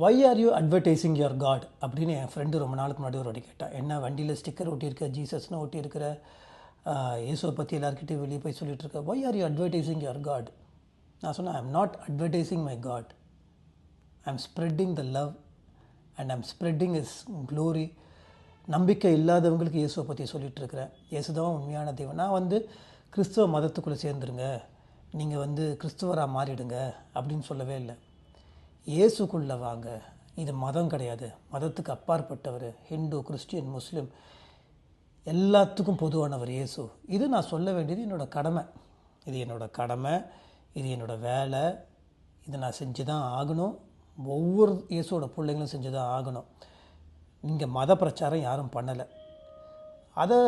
Why are you advertising your god அப்படின்னு என் friend ரொம்ப நாளுக்கு முன்னாடி ஒரு வாட்டி கேட்டான் என்ன வண்டியில் ஸ்டிக்கர் ஒட்டியிருக்க ஜீசஸ்னு ஒட்டியிருக்கிற இயேசுவை பற்றி எல்லாருக்கிட்டையும் வெளியே போய் சொல்லிட்டு இருக்க why are you advertising your god நான் சொன்னேன் I am not advertising my god I am spreading the love and I'm spreading is glory நம்பிக்கை இல்லாதவங்களுக்கு இயேசுவை பற்றி சொல்லிகிட்டு இருக்கிறேன் இயேசு தான் உண்மையான தெய்வம் நான் வந்து கிறிஸ்துவ மதத்துக்குள்ளே சேர்ந்துருங்க. நீங்கள் வந்து கிறிஸ்துவராக மாறிடுங்க. அப்படின்னு சொல்லவே இல்லை. இயேசுக்குள்ளே வாங்க. இது மதம் கிடையாது. மதத்துக்கு அப்பாற்பட்டவர் ஹிந்து கிறிஸ்டியன் முஸ்லீம் எல்லாத்துக்கும் பொதுவானவர் இயேசு. இது நான் சொல்ல வேண்டியது என்னோடய கடமை. இது என்னோடய கடமை. இது என்னோடய வேலை. இதை நான் செஞ்சு தான் ஆகணும். ஒவ்வொரு இயேசுவோட பிள்ளைங்களும் செஞ்சு தான் ஆகணும். இங்கே மத பிரச்சாரம் யாரும் பண்ணலை. அதை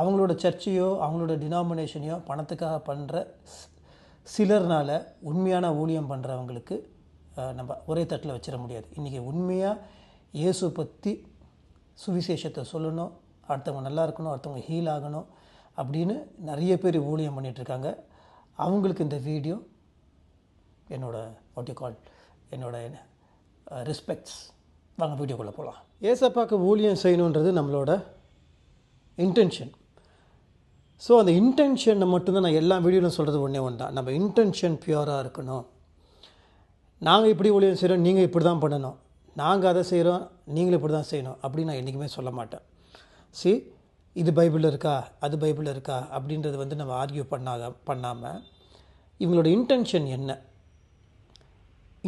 அவங்களோட சர்ச்சையோ அவங்களோட டினாமினேஷனையோ பணத்துக்காக பண்ணுற சிலர்னால் உண்மையான ஊழியம் பண்ணுறவங்களுக்கு நம்ம ஒரே தட்டில் வச்சிட முடியாது. இன்றைக்கி உண்மையாக இயேசு பற்றி சுவிசேஷத்தை சொல்லணும் அடுத்தவங்க நல்லா இருக்கணும் அடுத்தவங்க ஹீல் ஆகணும் அப்படின்னு நிறைய பேர் ஊழியம் பண்ணிகிட்ருக்காங்க அவங்களுக்கு இந்த வீடியோ என்னோடய வாட் யூ கால் என்னோடய ரெஸ்பெக்ட்ஸ் வாங்க வீடியோக்குள்ளே போகலாம் ஏசப்பாக்கு ஊழியம் செய்யணுன்றது நம்மளோட இன்டென்ஷன் ஸோ அந்த இன்டென்ஷனை மட்டும்தான் நான் எல்லா வீடியோவிலும் சொல்கிறது ஒன்றே ஒன்று தான் நம்ம இன்டென்ஷன் பியூராக இருக்கணும். நாங்கள் இப்படி ஊழியம் செய்கிறோம் நீங்கள் இப்படி தான் பண்ணணும். நாங்கள் அதை செய்கிறோம் நீங்களும் இப்படி தான் செய்யணும் அப்படின்னு நான் என்றைக்குமே சொல்ல மாட்டேன். சி இது பைபிளில் இருக்கா அது பைபிளில் இருக்கா அப்படின்றது வந்து நம்ம ஆர்கியூ பண்ணாக பண்ணாமல் இவங்களோட இன்டென்ஷன் என்ன?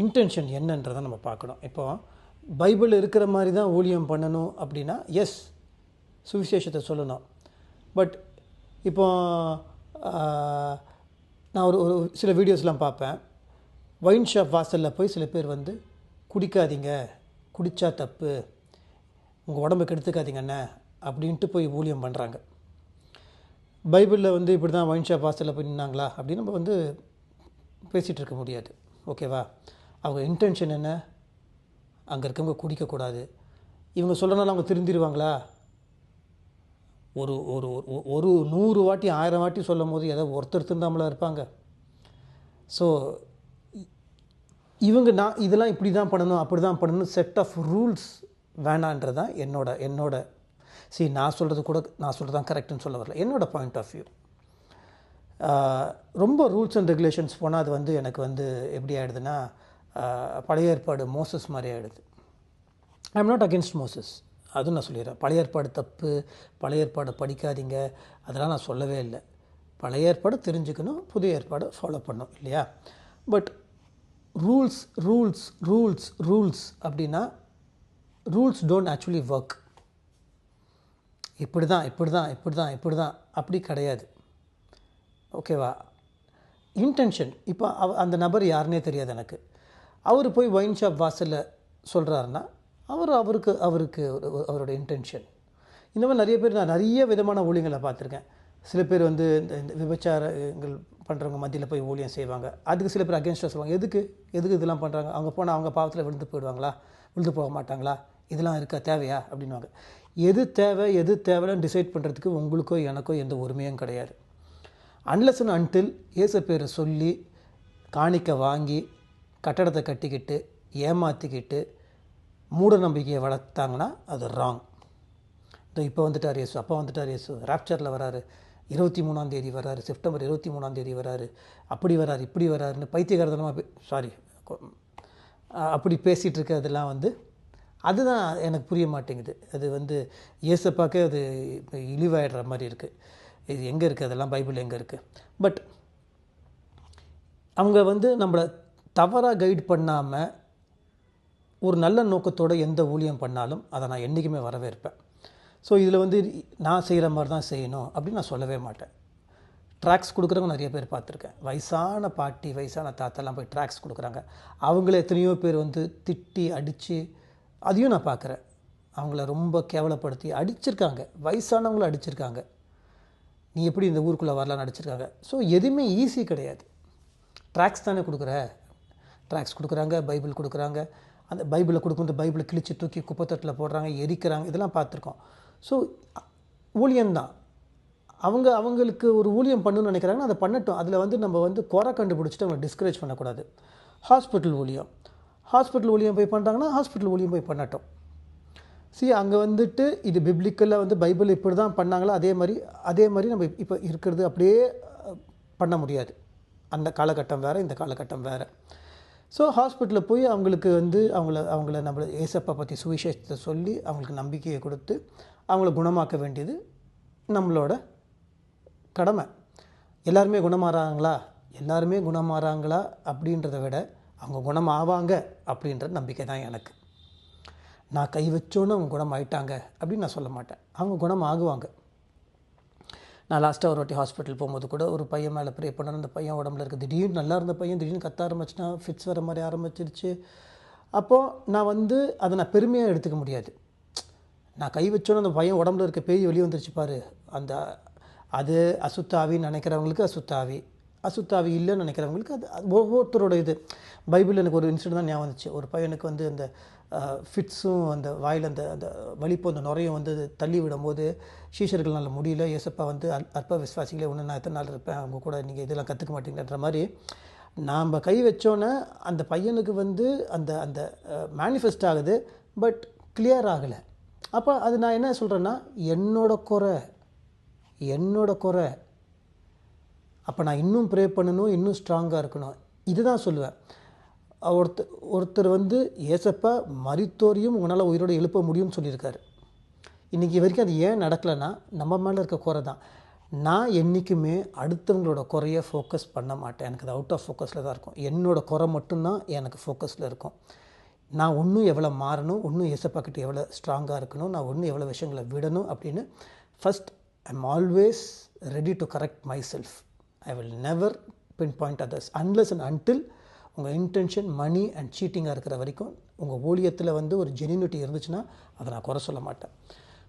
இன்டென்ஷன் என்னன்றதை நம்ம பார்க்கணும். இப்போ பைபிள் இருக்கிற மாதிரி தான் ஊழியம் பண்ணணும் அப்படின்னா எஸ் சுவிசேஷத்தை சொல்லணும். பட் இப்போ நான் ஒரு ஒரு சில வீடியோஸ்லாம் பார்ப்பேன். ஒயின் ஷாப் வாசலில் போய் சில பேர் வந்து குடிக்காதீங்க குடித்தா தப்பு உங்கள் உடம்புக்கு எடுத்துக்காதீங்கண்ணே அப்படின்ட்டு போய் ஊழியம் பண்ணுறாங்க பைபிளில் வந்து இப்படி தான் ஒயின் ஷாப் வாசலில் போய் நின்னாங்களா அப்படின்னு நம்ம வந்து பேசிகிட்டு இருக்க முடியாது. ஓகேவா அவங்க இன்டென்ஷன் என்ன? அங்கே இருக்கவங்க குடிக்கக்கூடாது. இவங்க சொல்கிறனால அவங்க திருந்திடுவாங்களா? ஒரு ஒரு ஒரு நூறு வாட்டி ஆயிரம் வாட்டி சொல்லும் போது ஏதோ ஒருத்தர் திருந்தாமலாம் இருப்பாங்க. ஸோ இவங்க நான் இதெல்லாம் இப்படி தான் பண்ணணும் அப்படி தான் பண்ணணும் செட் ஆஃப் ரூல்ஸ் வேணான்றது தான் என்னோட என்னோட சி நான் சொல்கிறது கூட நான் சொல்கிறது தான் கரெக்டுன்னு சொல்ல வரல. என்னோடய பாயிண்ட் ஆஃப் வியூ ரொம்ப ரூல்ஸ் அண்ட் ரெகுலேஷன்ஸ் போனால் அது வந்து எனக்கு வந்து எப்படி ஆகிடுதுன்னா பழைய ஏற்பாடு மோசஸ் மாதிரி ஆகிடுது I am not against Moses அதுவும் நான் சொல்லிடுறேன். பழைய ஏற்பாடு தப்பு பழைய ஏற்பாடு படிக்காதீங்க. அதெல்லாம் நான் சொல்லவே இல்லை. பழைய ஏற்பாடு தெரிஞ்சுக்கணும் புதிய ஏற்பாடு ஃபாலோ பண்ணும் இல்லையா? But rules rules rules rules அப்படின்னா ரூல்ஸ் டோன்ட் ஆக்சுவலி ஒர்க் இப்படி தான் இப்படி தான் இப்படி தான் இப்படி தான் அப்படி கிடையாது. ஓகேவா இன்டென்ஷன் இப்போ அவ அந்த நபர் யாருன்னே தெரியாது எனக்கு. அவர் போய் ஒயின் ஷாப் வாசலில் சொல்கிறாருன்னா அவர் அவருக்கு அவருக்கு அவரோட இன்டென்ஷன் இந்த மாதிரி நிறைய பேர் நான் நிறைய விதமான ஊழியங்களை பார்த்துருக்கேன். சில பேர் வந்து இந்த இந்த விபச்சாரங்கள் பண்ணுறவங்க மத்தியில் போய் ஊழியம் செய்வாங்க. அதுக்கு சில பேர் அகேன்ஸ்டாக சொல்லுவாங்க. எதுக்கு? எதுக்கு இதெல்லாம் பண்ணுறாங்க அவங்க போனால் அவங்க பாவத்தில் விழுந்து போயிடுவாங்களா? விழுந்து போக மாட்டாங்களா? இதெல்லாம் இருக்கா? தேவையா? அப்படின்வாங்க எது தேவை? எது தேவைன்னு டிசைட் பண்ணுறதுக்கு உங்களுக்கோ எனக்கோ எந்த உரிமையும் கிடையாது. அன்லஸ் அண்ட் அன்டில் ஏச பேரை சொல்லி காணிக்க வாங்கி கட்டடத்தை கட்டிக்கிட்டு ஏமாற்றிக்கிட்டு மூட நம்பிக்கையை வளர்த்தாங்கன்னா அது ராங் இந்த இப்போ வந்துட்டார் இயேசு. அப்போ வந்துட்டார் இயேசு. ராப்சரில் வராரு. இருபத்தி மூணாம் தேதி வராரு செப்டம்பர் இருபத்தி மூணாம் தேதி வராரு. அப்படி வராரு இப்படி வராருன்னு பைத்தியகாரதனமாக சாரி அப்படி பேசிகிட்டு இருக்கிறதெல்லாம் வந்து அதுதான் எனக்கு புரிய மாட்டேங்குது. அது வந்து இயேசப்பாக்கே அது இழிவாயிடுற மாதிரி இருக்குது இது எங்கே இருக்குது அதெல்லாம் பைபிள் எங்கே இருக்குது பட் அவங்க வந்து நம்மளை தவறாக கைட் பண்ணாமல் ஒரு நல்ல நோக்கத்தோடு எந்த ஊழியம் பண்ணாலும் அதை நான் என்றைக்குமே வரவேற்பேன். ஸோ இதில் வந்து நான் செய்கிற மாதிரி தான் செய்யணும் அப்படின்னு நான் சொல்லவே மாட்டேன். ட்ராக்ஸ் கொடுக்குறவங்க நிறைய பேர் பார்த்துருக்கேன். வயசான பாட்டி வயசான தாத்தாலாம் போய் ட்ராக்ஸ் கொடுக்குறாங்க. அவங்கள எத்தனையோ பேர் வந்து திட்டி அடித்து அதையும் நான் பார்க்குறேன். அவங்கள ரொம்ப கேவலப்படுத்தி அடிச்சிருக்காங்க. வயசானவங்கள அடிச்சிருக்காங்க. நீ எப்படி இந்த ஊருக்குள்ளே வரலான்னு அடிச்சிருக்காங்க. ஸோ எதுவுமே ஈஸி கிடையாது. ட்ராக்ஸ் தானே கொடுக்குற? ட்ராக்ஸ் கொடுக்குறாங்க பைபிள் கொடுக்குறாங்க. அந்த பைபிளை கொடுக்கும்போது பைபிளை கிழிச்சு தூக்கி குப்பைத்தட்டில் போடுறாங்க எரிக்கிறாங்க. இதெல்லாம் பார்த்துருக்கோம். ஸோ ஊழியம்தான் அவங்க அவங்களுக்கு ஒரு ஊழியம் பண்ணணும்னு நினைக்கிறாங்கன்னா அதை பண்ணட்டும். அதில் வந்து நம்ம வந்து குறை கண்டுபிடிச்சிட்டு அவங்க டிஸ்கரேஜ் பண்ணக்கூடாது. ஹாஸ்பிட்டல் ஊழியம். ஹாஸ்பிட்டல் ஊழியம் போய் பண்ணுறாங்கன்னா ஹாஸ்பிட்டல் ஊழியம் போய் பண்ணட்டும். சி அங்கே வந்துட்டு இது பிப்ளிக்கலில் வந்து பைபிள் இப்படி தான் பண்ணாங்களோ? அதே மாதிரி அதே மாதிரி நம்ம இப்போ இருக்கிறது அப்படியே பண்ண முடியாது. அந்த காலகட்டம் வேறு இந்த காலகட்டம் வேறு. ஸோ ஹாஸ்பிட்டலில் போய் அவங்களுக்கு வந்து அவங்கள அவங்கள நம்மளை ஏசப்பா பற்றி சுவிசேஷத்தை சொல்லி அவங்களுக்கு நம்பிக்கையை கொடுத்து அவங்கள குணமாக்க வேண்டியது நம்மளோட கடமை. எல்லாருமே குணமாறாங்களா? எல்லாருமே குணமாறாங்களா? அப்படின்றத விட அவங்க குணமாவாங்க அப்படின்ற நம்பிக்கை தான் எனக்கு. நான் கை வச்சோன்னு அவங்க குணம் ஆயிட்டாங்க அப்படின்னு நான் சொல்ல மாட்டேன். அவங்க குணம் ஆகுவாங்க நான் லாஸ்ட்டாக ஒரு வாட்டி ஹாஸ்பிட்டல் போகும்போது கூட ஒரு பையன் மேலே ப்ரே பண்ணணும் அந்த பையன் உடம்புல இருக்குது திடீர்னு நல்லா இருந்த பையன் திடீர்னு கத்த ஆரம்பிச்சுனா ஃபிட்ஸ் வர மாதிரி ஆரம்பிச்சிருச்சு. அப்போது நான் வந்து அதை நான் பெருமையாக எடுத்துக்க முடியாது. நான் கை வச்சோன்னு அந்த பையன் உடம்புல இருக்க பேய் வெளியே வந்துருச்சு பாரு. அந்த அது அசுத்தாவின்னு நினைக்கிறவங்களுக்கு அசுத்தாவி. அசுத்தாவி இல்லைன்னு நினைக்கிறவங்களுக்கு அது ஒவ்வொருத்தரோட இது. பைபிள் எனக்கு ஒரு இன்சிடென்ட் தான் ஞாபகம் வந்துச்சு. ஒரு பையனுக்கு வந்து அந்த ஃபிட்ஸும் அந்த வாயில் அந்த அந்த வலிப்பு அந்த நுரையும் வந்து தள்ளி விடும்போது சீஷர்களால் முடியல. ஏசப்பா வந்து அற்ப விசுவாசிகளே ஒன்று நான் எத்தனை நாள் இருப்பேன்? அவங்க கூட நீங்கள் இதெல்லாம் கற்றுக்க மாட்டீங்கன்ற மாதிரி நாம் கை வச்சோன்னே அந்த பையனுக்கு வந்து அந்த அந்த மேனிஃபெஸ்ட் ஆகுது பட் கிளியர் ஆகலை. அப்போ அது நான் என்ன சொல்கிறேன்னா என்னோட குறை என்னோட குறை. அப்போ நான் இன்னும் ப்ரே பண்ணணும் இன்னும் ஸ்ட்ராங்காக இருக்கணும். இதுதான் சொல்லுவேன். ஒருத்தர் ஒருத்தர் வந்து ஏசப்பா மரித்தோரையும் உங்களால் உயிரோடு எழுப்ப முடியும்னு சொல்லியிருக்காரு. இன்றைக்கி வரைக்கும் அது ஏன் நடக்கலைன்னா நம்ம மேலே இருக்க குறை தான். நான் என்றைக்குமே அடுத்தவங்களோட குறைய ஃபோக்கஸ் பண்ண மாட்டேன். எனக்கு அது அவுட் ஆஃப் ஃபோக்கஸில் தான் இருக்கும். என்னோடய குறை மட்டும்தான் எனக்கு ஃபோக்கஸில் இருக்கும். நான் ஒன்றும் எவ்வளோ மாறணும் ஒன்றும் ஏசப்பா எவ்வளோ ஸ்ட்ராங்காக இருக்கணும் நான் ஒன்றும் எவ்வளோ விஷயங்களை விடணும் அப்படின்னு first I'm always ready to correct myself I will never pinpoint others unless and until உங்கள் இன்டென்ஷன் மணி அண்ட் சீட்டிங்காக இருக்கிற வரைக்கும் உங்கள் ஊழியத்தில் வந்து ஒரு ஜெனினிட்டி இருந்துச்சுன்னா அதை நான் குறை சொல்ல மாட்டேன்.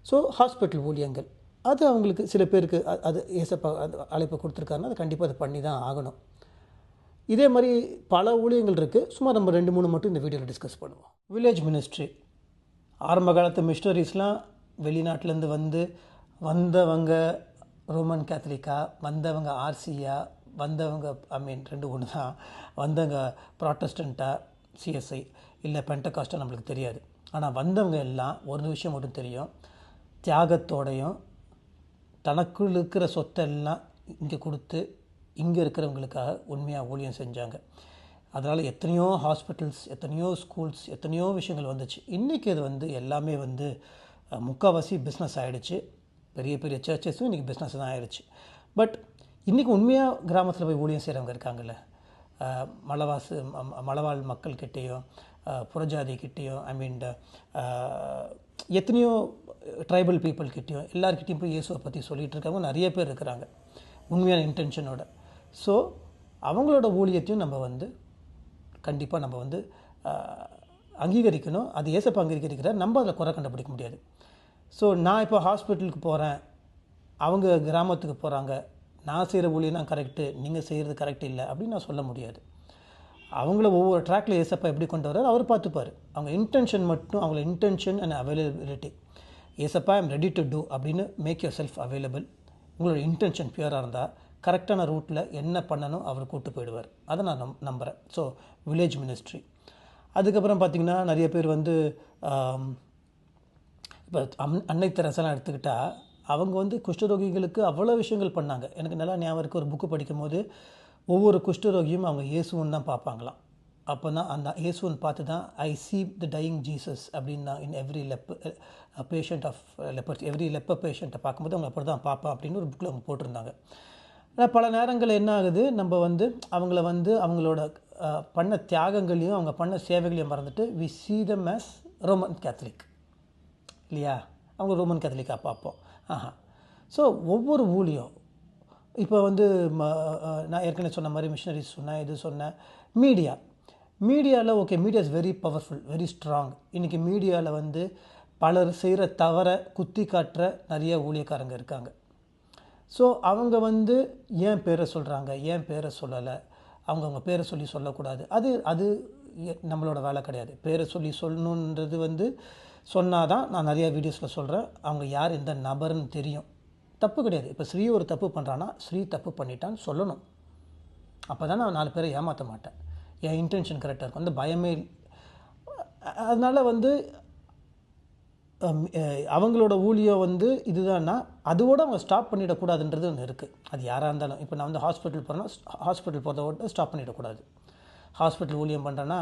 ஸோ ஹாஸ்பிட்டல் ஊழியங்கள் அது அவங்களுக்கு சில பேருக்கு அது ஏசப்பா அது அழைப்பு கொடுத்துருக்காருன்னா அது கண்டிப்பாக அது பண்ணி தான் ஆகணும். இதே மாதிரி பல ஊழியங்கள் இருக்குது சும்மா நம்ம ரெண்டு மூணு மட்டும் இந்த வீடியோவில் டிஸ்கஸ் பண்ணுவோம். வில்லேஜ் மினிஸ்ட்ரி ஆரம்ப காலத்து மிஷினரிஸ்லாம் வெளிநாட்டிலேருந்து வந்து வந்தவங்க ரோமன் கேத்தலிக்கா வந்தவங்க ஆர்சியா வந்தவங்க ஐ மீன் ரெண்டு ஒன்று தான். வந்தவங்க ப்ராட்டஸ்டண்ட்டா சிஎஸ்ஐ இல்லை பென்டகாஸ்ட்டாக நம்மளுக்கு தெரியாது. ஆனால் வந்தவங்க எல்லாம் ஒரு விஷயம் மட்டும் தெரியும். தியாகத்தோடையும் தனக்குள் இருக்கிற சொத்தெல்லாம் இங்கே கொடுத்து இங்கே இருக்கிறவங்களுக்காக உண்மையாக ஊழியம் செஞ்சாங்க. அதனால் எத்தனையோ ஹாஸ்பிட்டல்ஸ் எத்தனையோ ஸ்கூல்ஸ் எத்தனையோ விஷயங்கள் வந்துச்சு. இன்றைக்கி அது வந்து எல்லாமே வந்து முக்கால்வாசி பிஸ்னஸ் ஆகிடுச்சு பெரிய பெரிய சர்ச்சஸும் இன்றைக்கி பிஸ்னஸ் தான் ஆகிடுச்சு பட் இன்றைக்கி உண்மையாக கிராமத்தில் போய் ஊழியம் செய்கிறவங்க இருக்காங்கல்ல? மலவாசு ம- மலவாழ் மக்கள்கிட்டேயும் புறஜாதிக்கிட்டேயும் ஐ மீன் எத்தனையோ ட்ரைபல் பீப்புள்கிட்டயும் எல்லார்கிட்டயும் போய் இயேசுவை பற்றி சொல்லிகிட்டு இருக்கவங்க நிறைய பேர் இருக்கிறாங்க. உண்மையான இன்டென்ஷனோட ஸோ அவங்களோட ஊழியத்தையும் நம்ம வந்து கண்டிப்பாக நம்ம வந்து அங்கீகரிக்கணும். அது ஏசப்ப அங்கீகரிக்கிறார். நம்ம அதில் குறை கண்டுபிடிக்க முடியாது. ஸோ நான் இப்போ ஹாஸ்பிட்டலுக்கு போகிறேன் அவங்க கிராமத்துக்கு போகிறாங்க நான் செய்கிற ஊழியம் தான் கரெக்டு நீங்கள் செய்கிறது கரெக்ட் இல்லை அப்படின்னு நான் சொல்ல முடியாது. அவங்கள ஒவ்வொரு ட்ராக்ல ஏசப்பா எப்படி கொண்டு வர்றாரு அவர் பார்த்துப்பார். அவங்க இன்டென்ஷன் மட்டும் அவங்கள இன்டென்ஷன் அண்ட் அவைலபிலிட்டி ஏசப்பா ஐம் ரெடி டு டூ அப்படின்னு மேக் யோர் செல்ஃப் அவைலபிள் உங்களோட இன்டென்ஷன் பியூராக இருந்தால் கரெக்டான ரூட்டில் என்ன பண்ணணும் அவர் கூப்பிட்டு போயிடுவார். அதை நான் நம் நம்புகிறேன் ஸோ வில்லேஜ் மினிஸ்ட்ரி அதுக்கப்புறம் பார்த்திங்கன்னா நிறைய பேர் வந்து இப்போ அம் அன்னை தெரசெல்லாம் எடுத்துக்கிட்டால் அவங்க வந்து குஷ்டரோகிகளுக்கு அவ்வளோ விஷயங்கள் பண்ணாங்க. எனக்கு நல்லா ஞாபகம் இருக்குது ஒரு புக்கு படிக்கும்போது ஒவ்வொரு குஷ்டரோகியும் அவங்க இயேசுவன் தான் பார்ப்பாங்களாம். அப்போ தான் அந்த இயேசுவன் பார்த்து தான் ஐ சீ த டையிங் ஜீசஸ் அப்படின்னா in every lep patient of leper every leper பேஷண்ட்டை பார்க்கும்போது அவங்க அப்படி தான் பார்ப்பேன் அப்படின்னு ஒரு புக்கில் அவங்க போட்டிருந்தாங்க. ஆனால் பல நேரங்களில் என்ன ஆகுது? நம்ம வந்து அவங்கள வந்து அவங்களோட பண்ண தியாகங்களையும் அவங்க பண்ண சேவைகளையும் மறந்துட்டு வி see them மேஸ் ரோமன் கேத்தலிக் இல்லையா? அவங்க ரோமன் கேத்தலிக்காக பார்ப்போம். ஆஹா. ஸோ ஒவ்வொரு ஊழியம் இப்போ வந்து ம- நான் ஏற்கனவே சொன்ன மாதிரி மிஷினரிஸ் சொன்னேன் இது சொன்னேன். மீடியா மீடியாவில் okay media is very powerful very strong இன்றைக்கி மீடியாவில் வந்து பலர் செய்கிற தவறை குத்தி காட்டுற நிறைய ஊழியக்காரங்க இருக்காங்க. ஸோ அவங்க வந்து ஏன் பேரை சொல்கிறாங்க ஏன் பேரை சொல்லலை? அவங்கவுங்க பேரை சொல்லி சொல்லக்கூடாது. அது அது எ- நம்மளோட வேலை கிடையாது. பேரை சொல்லி சொல்லணுன்றது வந்து சொன்னால் தான் நான் நிறையா வீடியோஸில் சொல்கிறேன் அவங்க யார் எந்த நபர்னு தெரியும். தப்பு கிடையாது. இப்போ ஸ்ரீ ஒரு தப்பு பண்ணுறான்னா ஸ்ரீ தப்பு பண்ணிட்டான்னு சொல்லணும். அப்போ தான் நான் நாலு பேரை ஏமாற்ற மாட்டேன். என் இன்டென்ஷன் கரெக்டாக இருக்கும். அந்த பயமே அதனால் வந்து அவங்களோட ஊழியம் வந்து இதுதான்னா அதோட அவங்க ஸ்டாப் பண்ணிடக்கூடாதுன்றது ஒன்று இருக்குது அது யாராக இருந்தாலும். இப்போ நான் வந்து ஹாஸ்பிட்டல் போகிறேன்னா ஹாஸ்பிட்டல் போகிறத ஸ்டாப் பண்ணிடக்கூடாது. ஹாஸ்பிட்டல் ஊழியம் பண்ணுறேன்னா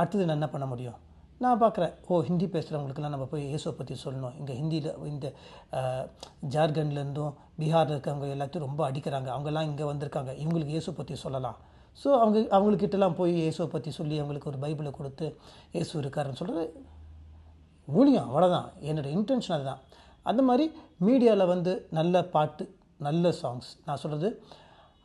அடுத்தது நான் என்ன பண்ண முடியும்? நான் பார்க்குறேன் ஓ ஹிந்தி பேசுகிறவங்களுக்குலாம் நம்ம போய் இயேசுவை பற்றி சொல்லணும். இங்கே ஹிந்தியில் இந்த ஜார்க்கண்ட்லேருந்தும் பீகாரில் இருக்கவங்க எல்லாத்தையும் ரொம்ப அடிக்கிறாங்க. அவங்கெல்லாம் இங்கே வந்திருக்காங்க. இவங்களுக்கு இயேசு பற்றி சொல்லலாம். ஸோ அவங்க அவங்கக்கிட்டலாம் போய் இயேசுவை பற்றி சொல்லி அவங்களுக்கு ஒரு பைபிளை கொடுத்து இயேசு இருக்காருன்னு சொல்கிறது ஊழியம் அவ்வளோதான் என்னோடய இன்டென்ஷன் அதுதான். அந்த மாதிரி மீடியாவில் வந்து நல்ல பாட்டு நல்ல சாங்ஸ் நான் சொல்கிறது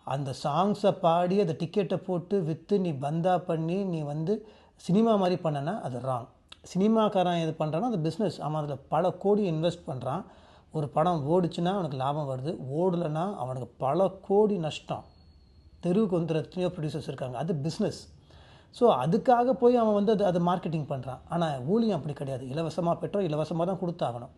அந்த சாங்ஸை பாடி அதை டிக்கெட்டை போட்டு விற்று நீ பந்தா பண்ணி நீ வந்து சினிமா மாதிரி பண்ணனா அது ராங் சினிமாக்காரன் இது பண்ணுறான்னா அது பிஸ்னஸ் அவன் அதில் பல கோடி இன்வெஸ்ட் பண்ணுறான் ஒரு படம் ஓடுச்சுன்னா அவனுக்கு லாபம் வருது. ஓடலைன்னா அவனுக்கு பல கோடி நஷ்டம். தெருவுக்கு வந்துற எத்தனையோ ப்ரொடியூசர்ஸ் இருக்காங்க. அது பிஸ்னஸ் ஸோ அதுக்காக போய் அவன் வந்து அது அது மார்க்கெட்டிங் பண்ணுறான் ஆனால் ஊழியம் அப்படி கிடையாது. இலவசமாக பெற்றோர் இலவசமாக தான் கொடுத்தாகணும்.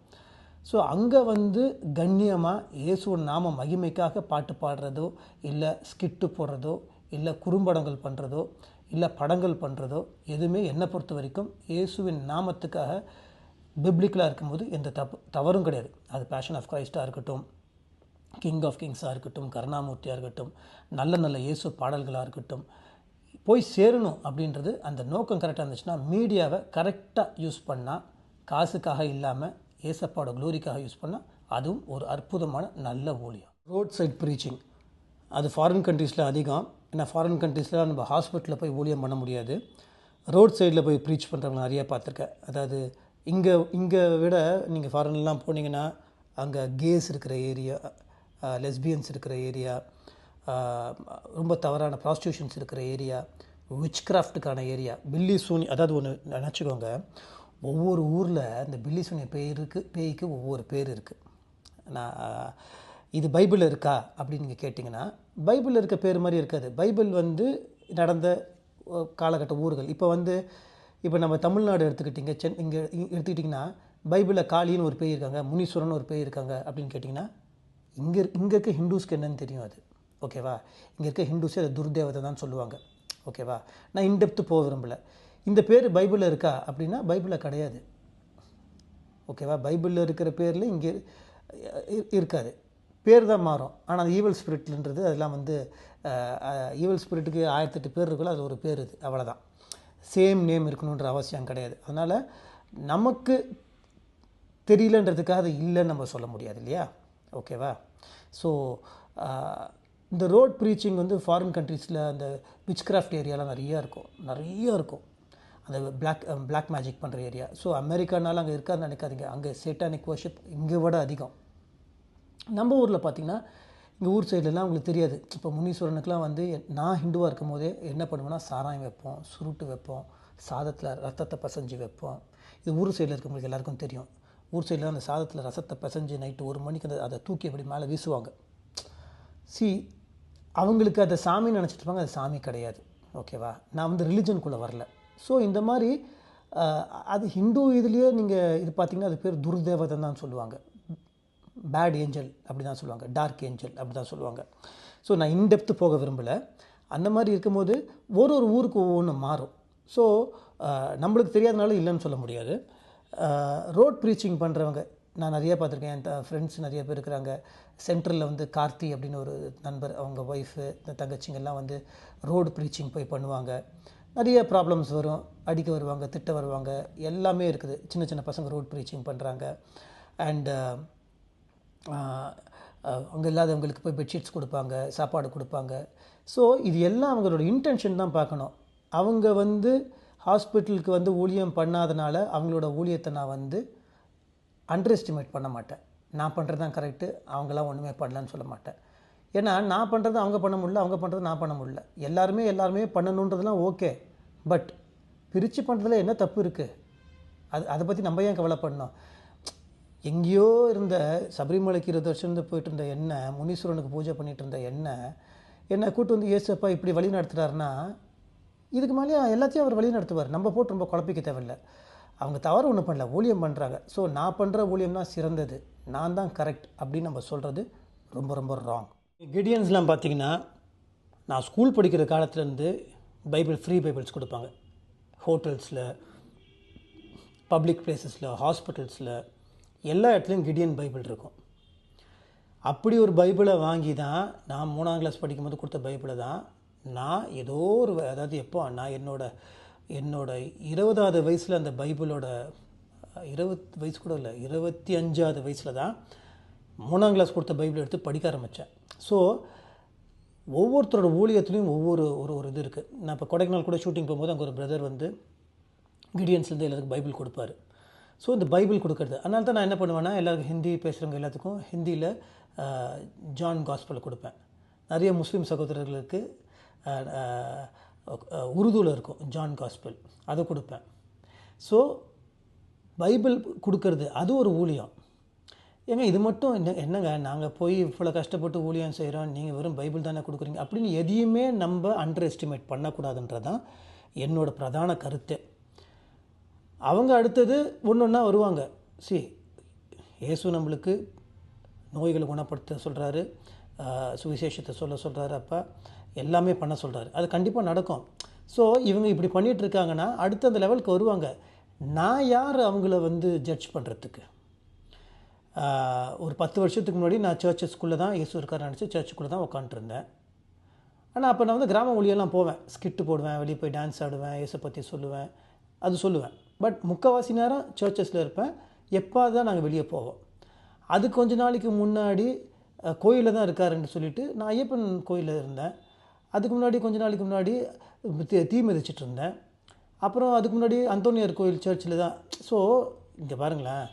ஸோ அங்கே வந்து கண்ணியமாக இயேசுவின் நாம மகிமைக்காக பாட்டு பாடுறதோ இல்லை ஸ்கிட்டு போடுறதோ இல்லை குறும்படங்கள் பண்ணுறதோ இல்லை படங்கள் பண்ணுறதோ எதுவுமே என்னை பொறுத்த வரைக்கும் இயேசுவின் நாமத்துக்காக பிப்ளிக்கலாக இருக்கும்போது எந்த தப்பு தவறும் கிடையாது. அது பேஷன் ஆஃப் கிரைஸ்டாக இருக்கட்டும் கிங் ஆஃப் கிங்ஸாக இருக்கட்டும் கருணாமூர்த்தியாக இருக்கட்டும் நல்ல நல்ல இயேசு பாடல்களாக இருக்கட்டும் போய் சேரணும் அப்படின்றது அந்த நோக்கம் கரெக்டாக இருந்துச்சுன்னா மீடியாவை கரெக்டாக யூஸ் பண்ணால் காசுக்காக இல்லாமல் ஏசப்பாவோட க்ளோரிக்காக யூஸ் பண்ணால் அதுவும் ஒரு அற்புதமான நல்ல ஊழியம். ரோட் சைட் ப்ரீச்சிங் அது ஃபாரின் கண்ட்ரீஸில் அதிகம். ஏன்னா ஃபாரின் கண்ட்ரீஸில் நம்ம ஹாஸ்பிட்டலில் போய் ஊழியம் பண்ண முடியாது. ரோட் சைடில் போய் ப்ரீச் பண்ணுறவங்க நிறைய பார்த்துருக்கேன். அதாவது இங்கே இங்கே விட நீங்கள் ஃபாரின்லாம் போனீங்கன்னா அங்கே கேஸ் இருக்கிற ஏரியா லெஸ்பியன்ஸ் இருக்கிற ஏரியா ரொம்ப தவறான ப்ராஸ்டியூஷன்ஸ் இருக்கிற ஏரியா விச் கிராஃப்ட்டுக்கான ஏரியா பில்லி சூனி அதாவது ஒன்று நினச்சிக்கோங்க. ஒவ்வொரு ஊரில் இந்த பில்லி சூனி பேருக்கு பேய்க்கு ஒவ்வொரு பேர் இருக்குது நான் இது பைபிளில் இருக்கா அப்படின்னு நீங்கள் கேட்டிங்கன்னா பைபிளில் இருக்க பேர் மாதிரி இருக்காது. பைபிள் வந்து நடந்த காலகட்ட ஊர்கள். இப்போ வந்து இப்போ நம்ம தமிழ்நாடு எடுத்துக்கிட்டிங்க சென் இங்கே எடுத்துக்கிட்டிங்கன்னா பைபிளில் காளின்னு ஒரு பேய் இருக்காங்க முனீஸ்வரன் ஒரு பேய் இருக்காங்க அப்படின்னு கேட்டிங்கன்னா இங்கே இங்கே இருக்க ஹிந்துஸ்க்கு என்னன்னு தெரியும் அது. ஓகேவா? இங்கே இருக்க ஹிந்துஸே அதை துர்தேவதை தான் சொல்லுவாங்க. ஓகேவா? நான் இன்டெப்த்து போக விரும்பலை. இந்த பேர் பைபிளில் இருக்கா அப்படின்னா பைபிளில் கிடையாது. ஓகேவா? பைபிளில் இருக்கிற பேரில் இங்கே இ- இருக்காது. பேர் தான் மாறும். ஆனால் அது ஈவல் ஸ்பிரிட்ன்றது அதெல்லாம் வந்து ஈவல் ஸ்பிரிட்டுக்கு ஆயிரத்தெட்டு பேர் இருக்குல்ல அது ஒரு பேர் இது. அவ்வளோதான் சேம் நேம் இருக்கணுன்ற அவசியம் கிடையாது. அதனால் நமக்கு தெரியலன்றதுக்காக அது இல்லைன்னு நம்ம சொல்ல முடியாது இல்லையா? ஓகேவா? ஸோ இந்த ரோட் ப்ரீச்சிங் வந்து ஃபாரின் கண்ட்ரீஸில் அந்த விச் கிராஃப்ட் ஏரியாலாம் நிறைய இருக்கும். நிறைய இருக்கும். அந்த பிளாக் பிளாக் மேஜிக் பண்ணுற ஏரியா ஸோ அமெரிக்கானால அங்கே இருக்காதுன்னு நினைக்காதீங்க. அங்கே சேட்டானிக் வர்ஷிப் இங்கே விட அதிகம். நம்ம ஊரில் பார்த்தீங்கன்னா இங்கே ஊர் சைட்லலாம் உங்களுக்கு தெரியாது. இப்போ முனீஸ்வரனுக்குலாம் வந்து நான் ஹிந்துவாக இருக்கும் போதே என்ன பண்ணுவேன்னா சாராயம் வைப்போம் சுருட்டு வைப்போம் சாதத்தில் ரத்தத்தை பசஞ்சு வைப்போம். இது ஊர் சைடில் இருக்கவங்களுக்கு எல்லாருக்கும் தெரியும். ஊர் சைடில் அந்த சாதத்தில் ரசத்தை பசஞ்சு நைட்டு ஒரு மணிக்கு அந்த அதை தூக்கி அப்படி மேலே வீசுவாங்க. சி அவங்களுக்கு அதை சாமின்னு நினச்சிட்டு இருப்பாங்க அது சாமி கிடையாது. ஓகேவா நான் வந்து ரிலிஜனுக்குள்ளே வரல. ஸோ இந்த மாதிரி அது ஹிந்து இதுலேயே நீங்கள் இது பார்த்தீங்கன்னா அது பேர் துர்தேவதன் தான் சொல்லுவாங்க. பேட் ஏஞ்சல் அப்படி தான் சொல்லுவாங்க. டார்க் ஏஞ்சல் அப்படி தான் சொல்லுவாங்க. ஸோ நான் இன்டெப்த்து போக விரும்பலை. அந்த மாதிரி இருக்கும்போது ஒரு ஒரு ஊருக்கு ஒவ்வொன்று மாறும். ஸோ நம்மளுக்கு தெரியாதனால இல்லைன்னு சொல்ல முடியாது. ரோட் ப்ரீச்சிங் பண்ணுறவங்க நான் நிறைய பார்த்துருக்கேன். என் ஃப்ரெண்ட்ஸ் நிறைய பேர் இருக்கிறாங்க. சென்ட்ரலில் வந்து கார்த்தி அப்படின்னு ஒரு நண்பர் அவங்க ஒய்ஃபு இந்த தங்கச்சிங்கெல்லாம் வந்து ரோடு ப்ரீச்சிங் போய் பண்ணுவாங்க. நிறைய ப்ராப்ளம்ஸ் வரும். அடிக்க வருவாங்க திட்ட வருவாங்க. எல்லாமே இருக்குது. சின்ன சின்ன பசங்க ரோட் ப்ரீச்சிங் பண்ணுறாங்க அண்டு அங்கே இல்லாதவங்களுக்கு போய் பெட்ஷீட்ஸ் கொடுப்பாங்க சாப்பாடு கொடுப்பாங்க. ஸோ இது எல்லாம் அவங்களோட இன்டென்ஷன் தான் பார்க்கணும். அவங்க வந்து ஹாஸ்பிட்டலுக்கு வந்து ஊழியம் பண்ணாதனால அவங்களோட ஊழியத்தை நான் வந்து அண்டர் எஸ்டிமேட் பண்ண மாட்டேன். நான் பண்ணுறது தான் கரெக்டு அவங்களாம் ஒன்றுமே பண்ணலன்னு சொல்ல மாட்டேன். ஏன்னா நான் பண்ணுறது அவங்க பண்ண முடியல அவங்க பண்ணுறது நான் பண்ண முடியல. எல்லாருமே எல்லாருமே பண்ணணுன்றதுலாம் ஓகே பட் பிரித்து பண்ணுறதுல என்ன தப்பு இருக்குது அது அதை பற்றி நம்ம ஏன் கவலைப்படணும்? எங்கேயோ இருந்த சபரிமலைக்கு இருபது வருஷம் இருந்து போயிட்டு இருந்த எண்ணெய் முனீஸ்வரனுக்கு பூஜை பண்ணிகிட்டு இருந்த எண்ணெய் என்னை கூட்டு வந்து ஏசப்பா இப்படி வழி நடத்துகிறாருன்னா இதுக்கு மேலேயே எல்லாத்தையும் அவர் வழி நடத்துவார். நம்ம போட்டு ரொம்ப குழப்பிக்க தேவையில்ல. அவங்க தவறு ஒன்றும் பண்ணல ஊழியம் பண்ணுறாங்க ஸோ நான் பண்ணுற ஊழியம் தான் சிறந்தது. நான் தான் கரெக்ட் அப்படின்னு நம்ம சொல்கிறது ரொம்ப ரொம்ப ராங் கிடியன்ஸ்லாம் பார்த்தீங்கன்னா நான் ஸ்கூல் படிக்கிற காலத்துலேருந்து பைபிள் ஃப்ரீ பைபிள்ஸ் கொடுப்பாங்க. ஹோட்டல்ஸில் பப்ளிக் பிளேசஸில் ஹாஸ்பிட்டல்ஸில் எல்லா இடத்துலையும் கிடியன் பைபிள் இருக்கும். அப்படி ஒரு பைபிளை வாங்கி தான் நான் மூணாம் கிளாஸ் படிக்கும்போது கொடுத்த பைபிளை தான் நான் ஏதோ ஒரு அதாவது எப்போ நான் என்னோடய என்னோட இருபதாவது வயசில் அந்த பைபிளோட இருபத்தி வயசு கூட இல்லை இருபத்தி அஞ்சாவது வயசில் தான் மூணாம் கிளாஸ் கொடுத்த பைபிள் எடுத்து படிக்க ஆரம்பித்தேன் ஸோ ஒவ்வொருத்தரோட ஊழியத்துலேயும் ஒவ்வொரு ஒரு ஒரு இது இருக்குது நான் இப்போ கொடைக்கானல் கூட ஷூட்டிங் போகும்போது அங்கே ஒரு பிரதர் வந்து கிடியன்ஸ்லேருந்து எல்லாத்துக்கும் பைபிள் கொடுப்பாரு. ஸோ இந்த பைபிள் கொடுக்கறது. அதனால தான் நான் என்ன பண்ணுவேன்னா எல்லாருக்கும் ஹிந்தி பேசுகிறவங்க எல்லாத்துக்கும் ஹிந்தியில் ஜான் காஸ்பல் கொடுப்பேன். நிறைய முஸ்லீம் சகோதரர்களுக்கு உருதுவில் இருக்கும். ஜான் காஸ்பிள் அதை கொடுப்பேன். ஸோ பைபிள் கொடுக்கறது அது ஒரு ஊழியம். ஏங்க இது மட்டும் என்ன என்னங்க நாங்கள் போய் இவ்வளோ கஷ்டப்பட்டு ஊழியம் செய்கிறோம் நீங்கள் வெறும் பைபிள் தானே கொடுக்குறீங்க அப்படின்னு எதையுமே நம்ம அண்டர் எஸ்டிமேட் பண்ணக்கூடாதுன்றதான் என்னோட பிரதான கருத்து. அவங்க அடுத்தது ஒன்று ஒன்றா வருவாங்க. சி இயேசு நம்மளுக்கு நோய்களை குணப்படுத்த சொல்கிறாரு சுவிசேஷத்தை சொல்ல சொல்கிறாரு அப்போ எல்லாமே பண்ண சொல்கிறாரு அது கண்டிப்பாக நடக்கும். ஸோ இவங்க இப்படி பண்ணிகிட்டு இருக்காங்கன்னா அடுத்த அந்த லெவலுக்கு வருவாங்க. நான் யார் அவங்கள வந்து ஜட்ஜ் பண்ணுறதுக்கு ஒரு பத்து வருஷத்துக்கு முன்னாடி நான் சர்ச்சஸ்குள்ளே தான் இயேசு இருக்கார் நினச்சி சர்ச்சுக்குள்ளே தான் உட்காந்துருந்தேன் ஆனால் அப்போ நான் வந்து கிராம ஒளியெல்லாம் போவேன். ஸ்கிட்டு போடுவேன் வெளியே போய் டான்ஸ் ஆடுவேன் இயேசை பற்றி சொல்லுவேன். அது சொல்லுவேன். பட் முக்கால்வாசி நேரம் சர்ச்சஸில் இருப்பேன். எப்போ தான் நாங்கள் வெளியே போவோம். அது கொஞ்ச நாளைக்கு முன்னாடி கோயிலில் தான் இருக்காருன்னு சொல்லிட்டு நான் ஐயப்பன் கோயிலில் இருந்தேன். அதுக்கு முன்னாடி கொஞ்ச நாளைக்கு முன்னாடி தீ தீ மிதிச்சிட்டு இருந்தேன். அப்புறம் அதுக்கு முன்னாடி அந்தோனியார் கோயில் சர்ச்சில் தான். ஸோ இங்கே பாருங்களேன்.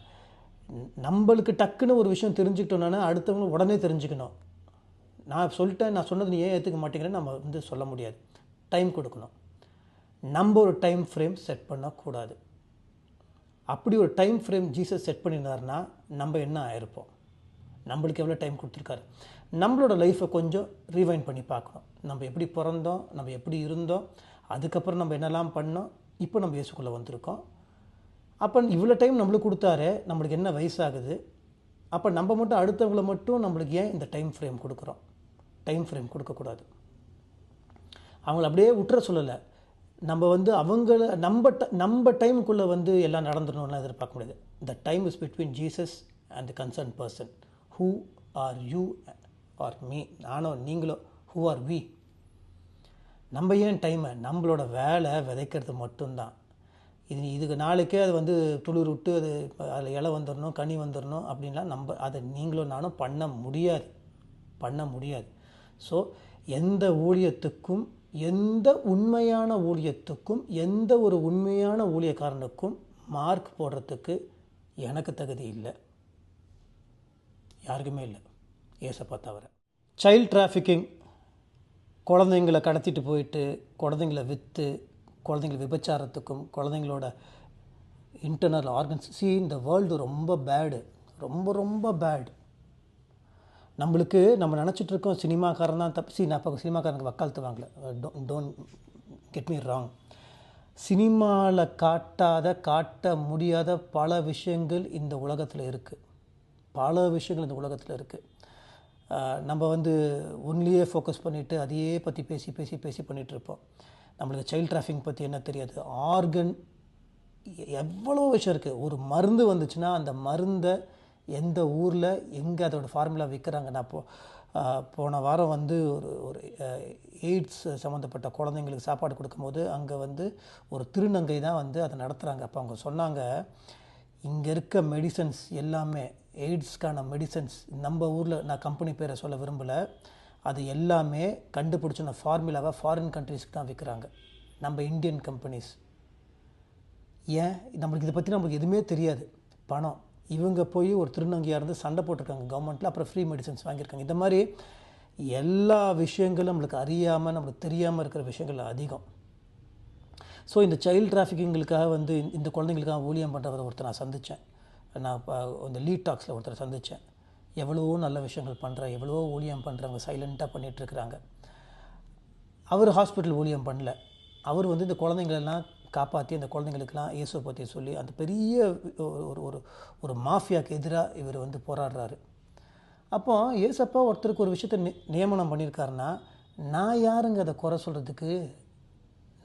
நம்மளுக்கு டக்குன்னு ஒரு விஷயம் தெரிஞ்சுக்கிட்டோன்னா அடுத்தவங்களும் உடனே தெரிஞ்சுக்கணும். நான் சொல்லிட்டேன் நான் சொன்னது நீ ஏன் ஏற்றுக்க மாட்டேங்கிறேன்னு நம்ம வந்து சொல்ல முடியாது. டைம் கொடுக்கணும். நம்ம ஒரு டைம் ஃப்ரேம் செட் பண்ணக்கூடாது. அப்படி ஒரு டைம் ஃப்ரேம் ஜீசஸ் செட் பண்ணியிருந்தாருன்னா நம்ம என்ன ஆயிருப்போம்? நம்மளுக்கு எவ்வளோ டைம் கொடுத்துருக்காரு. நம்மளோட லைஃப்பை கொஞ்சம் ரீவைண்ட் பண்ணி பார்க்கணும். நம்ம எப்படி பிறந்தோம் நம்ம எப்படி இருந்தோம் அதுக்கப்புறம் நம்ம என்னெல்லாம் பண்ணோம் இப்போ நம்ம இயேசுக்குள்ளே வந்திருக்கோம். அப்போ இவ்வளோ டைம் நம்மளுக்கு கொடுத்தாரு நம்மளுக்கு என்ன வயசாகுது? அப்போ நம்ம மட்டும் அடுத்தவங்கள மட்டும் நம்மளுக்கு ஏன் இந்த டைம் ஃப்ரேம் கொடுக்குறோம்? டைம் ஃப்ரேம் கொடுக்கக்கூடாது. அவங்கள அப்படியே விட்டுற சொல்லலை. நம்ம வந்து அவங்கள நம்ம ட நம்ம டைமுக்குள்ளே வந்து எல்லாம் நடந்துடணும்லாம் எதிர்பார்க்க முடியாது. The time is between Jesus and the concern person who are you are me நானோ நீங்களோ ஹூ ஆர் வி நம்ம ஏன் டைமை நம்மளோட வேலை விதைக்கிறது மட்டும்தான். இது இதுக்கு நாளைக்கே அது வந்து துளிர் விட்டு அது அதில் இலை வந்துடணும் கனி வந்துடணும் அப்படின்லாம் நம்ம அதை நீங்களும் நானும் பண்ண முடியாது. பண்ண முடியாது. ஸோ எந்த ஊழியத்துக்கும் எந்த உண்மையான ஊழியத்துக்கும் எந்த ஒரு உண்மையான ஊழியக்காரனுக்கும் மார்க் போடுறதுக்கு எனக்கு தகுதி இல்லை. யாருக்குமே இல்லை. ஏசப்பா தவிர. சைல்ட் டிராஃபிக்கிங் குழந்தைங்கள கடத்திட்டு போயிட்டு குழந்தைங்கள விற்று குழந்தைங்கள விபச்சாரத்துக்கும் குழந்தைங்களோட இன்டர்னல் ஆர்கன்ஸ் சி இந்த வேர்ல்டு ரொம்ப பேடு ரொம்ப ரொம்ப பேடு நம்மளுக்கு நம்ம நினச்சிட்டு இருக்கோம் சினிமாக்காரன் தான் தப்பு. சி நான் இப்போ சினிமாக்காரனுக்கு வக்காலத்து வாங்கல. டோன்ட் கெட் மீ ராங் சினிமாவில் காட்டாத காட்ட முடியாத பல விஷயங்கள் இந்த உலகத்தில் இருக்குது பல விஷயங்கள் இந்த உலகத்தில் இருக்குது நம்ம வந்து ஒன்லியே ஃபோக்கஸ் பண்ணிவிட்டு அதையே பற்றி பேசி பேசி பேசி பண்ணிகிட்ருப்போம் நம்மளுக்கு சைல்ட் டிராஃபிங் பற்றி என்ன தெரியாது? ஆர்கன் எவ்வளோ விஷயம் இருக்குது ஒரு மருந்து வந்துச்சுன்னா அந்த மருந்தை எந்த ஊரில் எங்கே அதோடய ஃபார்முலா விற்கிறாங்க நான் போ போன வாரம் வந்து ஒரு ஒரு எய்ட்ஸ் சம்மந்தப்பட்ட குழந்தைங்களுக்கு சாப்பாடு கொடுக்கும்போது அங்கே வந்து ஒரு திருநங்கை தான் வந்து அதை நடத்துகிறாங்க அப்போ அவங்க சொன்னாங்க இங்கே இருக்க மெடிசன்ஸ் எல்லாமே எய்ட்ஸ்க்கான மெடிசன்ஸ். நம்ம ஊரில் நான் கம்பெனி பேரை சொல்ல விரும்பலை. அது எல்லாமே கண்டுபிடிச்சின ஃபார்முலாவை ஃபாரின் கண்ட்ரீஸ்க்கு தான் விற்கிறாங்க நம்ம இந்தியன் கம்பெனிஸ். ஏன்? நம்மளுக்கு இதை பற்றி நம்மளுக்கு எதுவுமே தெரியாது. பணம். இவங்க போய் ஒரு திருநங்கையாக இருந்து சண்டை போட்டிருக்காங்க கவர்மெண்ட்டில் அப்புறம் ஃப்ரீ மெடிசன்ஸ் வாங்கியிருக்காங்க. இந்த மாதிரி எல்லா விஷயங்களும் நம்மளுக்கு அறியாமல் நம்மளுக்கு தெரியாமல் இருக்கிற விஷயங்கள் அதிகம். ஸோ இந்த சைல்ட் டிராஃபிக்கிங்களுக்காக வந்து இந்த குழந்தைங்களுக்காக ஊழியம் பண்ணுறவரை ஒருத்தர் நான் சந்தித்தேன் நான் இப்போ இந்த லீட் டாக்ஸில் ஒருத்தரை சந்தித்தேன் எவ்வளவோ நல்ல விஷயங்கள் பண்ணுற எவ்வளவோ ஊழியம் பண்ணுறவங்க சைலண்ட்டாக பண்ணிகிட்ருக்குறாங்க அவர் ஹாஸ்பிட்டல் ஊழியம் பண்ணல. அவர் வந்து இந்த குழந்தைங்களெல்லாம் காப்பாற்றி அந்த குழந்தைங்களுக்கெல்லாம் இயேசுவை பற்றி சொல்லி அந்த பெரிய ஒரு ஒரு ஒரு மாஃபியாவுக்கு எதிராக இவர் வந்து போராடுறாரு. அப்போ ஏசப்பா ஒருத்தருக்கு ஒரு விஷயத்தை நியமனம் பண்ணியிருக்காருன்னா நான் யாருங்க அதை குறை சொல்கிறதுக்கு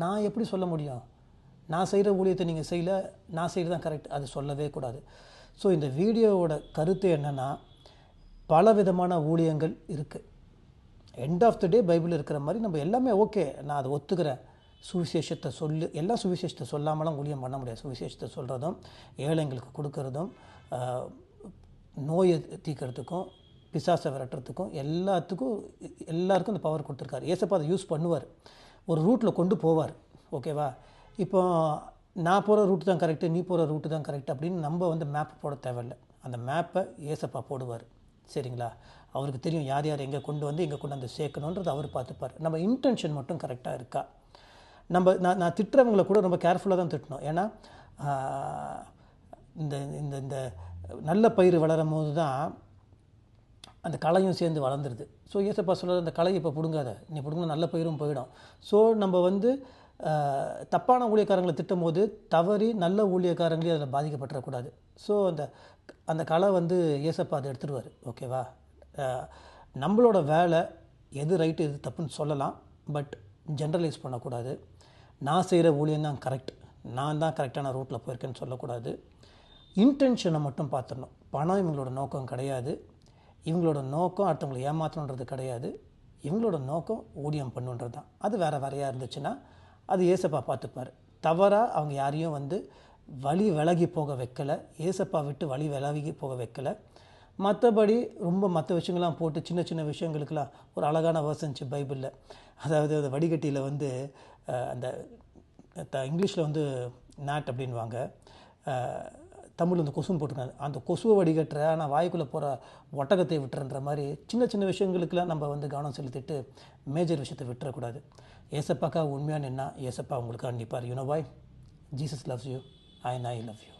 நான் எப்படி சொல்ல முடியும்? நான் செய்கிற ஊழியத்தை நீங்கள் செய்யலை நான் செய்கிறது தான் கரெக்ட் அது சொல்லவே கூடாது. ஸோ இந்த வீடியோவோட கருத்து என்னென்னா பல விதமான ஊழியங்கள் இருக்குது end of the day Bible இருக்கிற மாதிரி நம்ம எல்லாமே ஓகே. நான் அதை ஒத்துக்கிறேன். சுவிசேஷத்தை சொல்லு எல்லா சுவிசேஷத்தை சொல்லாமலாம் ஊழியம் பண்ண முடியாது. சுவிசேஷத்தை சொல்கிறதும் ஏழைங்களுக்கு கொடுக்கறதும் நோய் நோயை பிசாசை விரட்டுறதுக்கும் எல்லாத்துக்கும் எல்லாருக்கும் இந்த பவர் கொடுத்துருக்காரு. ஏசப்பா அதை யூஸ் பண்ணுவார். ஒரு ரூட்டில் கொண்டு போவார். ஓகேவா? இப்போ நான் போகிற ரூட் தான் கரெக்டு நீ போகிற ரூட்டு தான் கரெக்ட் அப்படின்னு நம்ம வந்து மேப் போட தேவையில்லை. அந்த மேப்பை ஏசப்பா போடுவார். சரிங்களா? அவருக்கு தெரியும் யார் யார் எங்கே கொண்டு வந்து எங்கே கொண்டு வந்து சேர்க்கணுன்றது அவர் பார்த்துப்பார். நம்ம இன்டென்ஷன் மட்டும் கரெக்டாக இருக்கா? நம்ம நான் நான் திட்டுறவங்களை கூட ரொம்ப கேர்ஃபுல்லாக தான் திட்டணும். ஏன்னா இந்த இந்த இந்த நல்ல பயிர் வளரும் போது தான் அந்த களையும் சேர்ந்து வளர்ந்துருது. ஸோ ஏசப்பா சொல்கிற அந்த களையை இப்போ பிடுங்காத. நீ பிடுங்கினா நல்ல பயிரும் போயிடும். ஸோ நம்ம வந்து தப்பான ஊழியக்காரங்களை திட்டும் போது தவறி நல்ல ஊழியக்காரங்களே அதில் பாதிக்கப்பட்டுறக்கூடாது. ஸோ அந்த அந்த களை வந்து ஏசப்பா அதை எடுத்துருவார். ஓகேவா நம்மளோட வேலை எது ரைட்டு எது தப்புன்னு சொல்லலாம். பட் ஜென்ரலைஸ் பண்ணக்கூடாது. நான் செய்கிற ஊழியம் தான் கரெக்ட் நான் தான் கரெக்டான ரூட்டில் போயிருக்கேன்னு சொல்லக்கூடாது. இன்டென்ஷனை மட்டும் பார்த்துடணும். பணம் இவங்களோட நோக்கம் கிடையாது. இவங்களோட நோக்கம் அடுத்தவங்களை ஏமாற்றணுன்றது கிடையாது. இவங்களோட நோக்கம் ஊழியம் பண்ணுன்றது தான். அது வேறு வேறையாக இருந்துச்சுன்னா அது ஏசப்பா பார்த்துப்பார். தவறாக அவங்க யாரையும் வந்து வழி விலகி போக வைக்கலை. ஏசப்பா விட்டு வழி விலகி போக வைக்கலை. மற்றபடி ரொம்ப மற்ற விஷயங்கள்லாம் போட்டு சின்ன சின்ன விஷயங்களுக்கெல்லாம் ஒரு அழகான வேர்சன்ச்சு பைபிளில். அதாவது அந்த வடிகட்டியில் வந்து அந்த த இங்கிலீஷில் வந்து நாட் அப்படின்வாங்க தமிழ் அந்த கொசுன்னு போட்டுருக்காங்க. அந்த கொசுவை வடிகட்டுற ஆனால் வாய்க்குள்ளே போகிற ஒட்டகத்தை விட்டுறன்ற மாதிரி சின்ன சின்ன விஷயங்களுக்கெல்லாம் நம்ம வந்து கவனம் செலுத்திட்டு மேஜர் விஷயத்தை விட்டுறக்கூடாது. ஏசப்பாக்கா உண்மையான என்ன ஏசப்பா உங்களுக்கு கண்டிப்பார் you know boy Jesus loves you I நாய் லவ் யூ